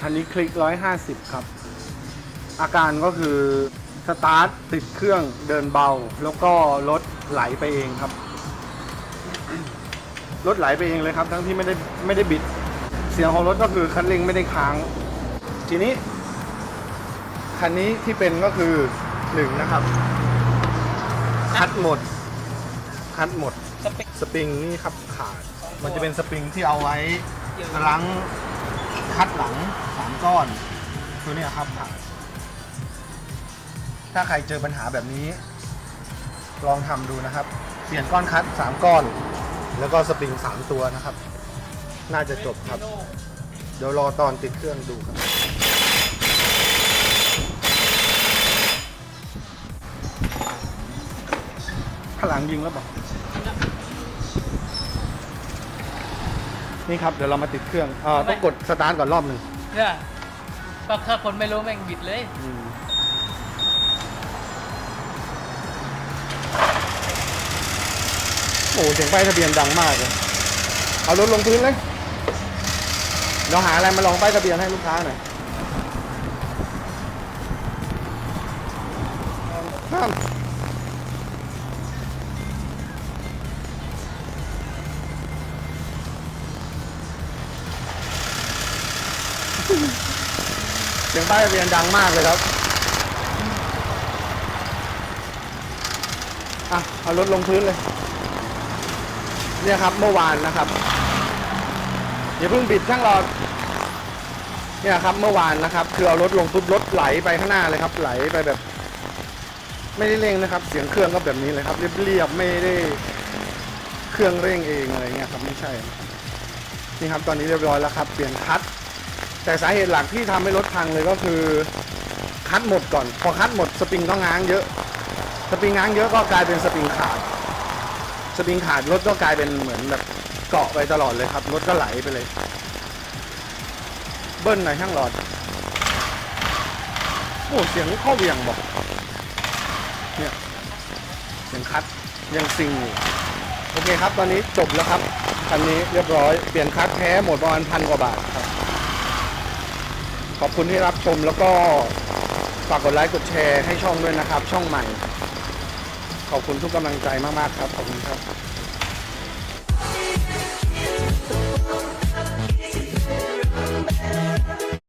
คันนี้คลิก 150 ครับ อาการก็คือสตาร์ทติดเครื่องเดินเบา แล้วก็รถไหลไปเองครับ รถไหลไปเองเลยครับ ทั้งที่ไม่ได้ไม่ได้บิด เสียงของรถก็คือคันเร่งไม่ได้ค้าง ทีนี้ คันนี้ที่เป็นก็คือหนึ่งนะครับ คัดหมด คัดหมดสเปคสปริงนี่ครับขาด มันจะเป็นสปริงที่เอาไว้ล้าง คัดหลังสามก้อนตัวเนี้ยครับถ้าใครเจอปัญหาแบบนี้ ลองทำดูนะครับ เปลี่ยนก้อนคัดสามก้อน แล้วก็สปริงสามตัวนะครับ น่าจะจบครับ เดี๋ยวรอตอนติดเครื่องดูครับ ข้างหลังยิงแล้วบอก นี่ครับเดี๋ยวเรามาติดเครื่องเอ่อต้องกดสตาร์ทก่อนรอบหนึ่งเนี่ยก็ถ้าคนไม่รู้แม่งบิดเลย อืมโอ้เสียงป้ายทะเบียนดังมากเลยเอารถลงพื้นเลยเราหาอะไรมาลองป้ายทะเบียนให้ลูกค้าหน่อยห้าม เสียงป้ายทะเบียนดังมากเลยครับอะเอารถลงพื้นเลย เนี่ยครับเมื่อวานนะครับอย่าเพิ่งบิดช่างรอเนี่ยครับเมื่อวานนะครับ คือเอารถลงปุ๊บรถไหลไปข้างหน้าเลยครับ ไหลไปแบบ ไม่ได้เร่งนะครับ เสียงเครื่องก็แบบนี้เลยครับ เรียบๆไม่ได้เครื่องเร่งเองอะไรเงี้ยครับไม่ใช่นี่ครับตอนนี้เรียบร้อยแล้วครับ เปลี่ยนคัท แต่สาเหตุหลักที่ทำให้รถพังเลยก็คือคัทหมดก่อน พอคัทหมดสปริงต้องง้างเยอะ สปริงง้างเยอะก็กลายเป็นสปริงขาด สปริงขาดรถก็กลายเป็นเหมือนแบบเกาะไปตลอดเลยครับรถก็ไหลไปเลย เบิ้ลหน่อยช่างหลอดโอ้เสียงข้าเวียงบอกเนี่ยเสียงคัดยังซิงอยู่โอเคครับ ตอนนี้จบแล้วครับคันนี้เรียบร้อย เปลี่ยนคัดแท้หมดประมาณพันกว่าบาทครับ ขอบคุณที่รับชมแล้วก็ฝากกดไลค์กดแชร์ให้ช่องด้วยนะครับ ช่องใหม่ ขอบคุณทุกกำลังใจมากๆครับ ขอบคุณครับ